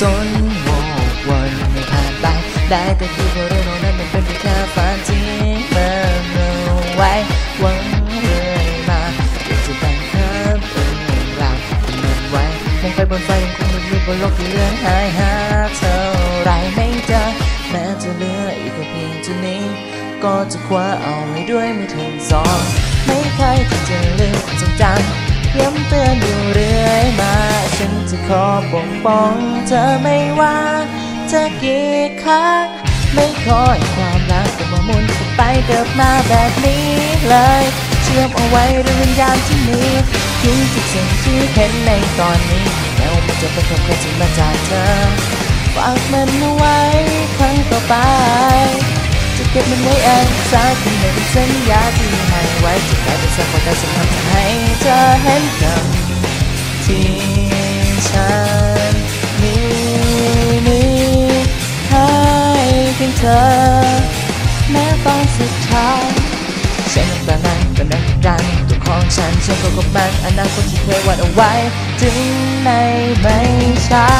สนโวกวนไม่ผ่านไป ได้แต่คิดว่าเรื่องนั้นมันเป็นเพียงแค่ฝันที่เมื่อเมื่อไว้หวังเรื่อยมาเดี๋ยวจะแบังคับเรื่องราวที่มันไว้มองไปบนฟ้ายังคงมืดมืดบนโลกที่เลือนหายหาเท่าไรไม่เจอแม้จะเหลืออีกแค่เพียงเท่านี้ ก็จะคว้าเอาไว้ด้วยมือทั้งสองไม่เคยที่จะลืม ขอปกป้องเธอไม่ว่าจะกี่ครั้งไม่ขอให้ความรักกลับมามุนกลับไปเกิดมาแบบนี้เลย เชื่อมเอาไว้ด้วยวิญญาณที่มีทิ้งทุกสิ่งที่เห็นในตอนนี้แม้วมันจะเป็นความเคยชินมาจากเธอฝากมันเอาไว้ครั้งต่อไปจะเก็บมันไว้เองสักหนึ่งสัญญาที่ให้ไว้จะกลายเป็นสักวันแต่ฉันทำให้เธอเห็นกัน เธอ แม้ตอนสุดท้ายฉันต่นั้นก็นักดันตัวของฉันฉันก็กำลังอนาคตที่เคยวาดเอาไว้ ถึงในไม่ช้า